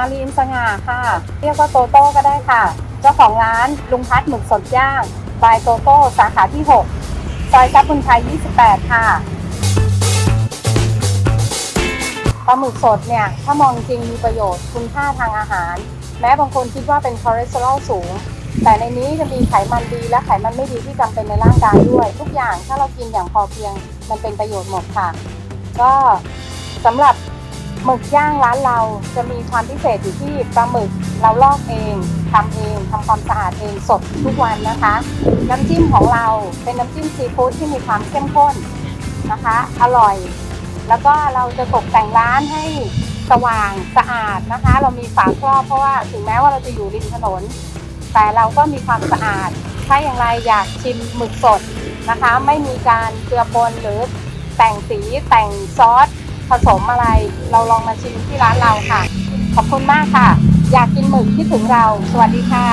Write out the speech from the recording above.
มารีนสง่าค่ะ เรียกว่าโตโต้ก็ได้ค่ะ เจ้าของร้านลุงพัดหมึกสดย่างบายโตโต้สาขาที่ 6 ซอยซับบุญชัย 28 ค่ะปลาหมึกสดเนี่ย ถ้ามองจริงมีประโยชน์คุณค่าทางอาหาร แม้บางคนคิดว่าเป็นคอเลสเตอรอลสูง แต่ในนี้จะมีไขมันดีและไขมันไม่ดีที่จำเป็นในร่างกายด้วย ทุกอย่างถ้าเรากินอย่างพอเพียงมันเป็นประโยชน์หมดค่ะ ก็สำหรับ หมึกย่างร้านเราจะมีความพิเศษอยู่ที่ปลาหมึกเราลอกเองทำเองทำความสะอาดเองสดทุกวันนะคะ น้ำจิ้มของเราเป็นน้ำจิ้มซีฟู้ดที่มีความเข้มข้นนะคะ อร่อย แล้วก็เราจะตกแต่งร้านให้สว่างสะอาดนะคะ เรามีฝาครอบเพราะว่าถึงแม้ว่าเราจะอยู่ริมถนน แต่เราก็มีความสะอาดถ้าอย่างไรอยากชิมหมึกสดนะคะ ไม่มีการเจือปนหรือแต่งสีแต่งซอส ผสมอะไร เราลองมาชิมที่ร้านเราค่ะ ขอบคุณมากค่ะ อยากกินหมึกที่ถึงเรา สวัสดีค่ะ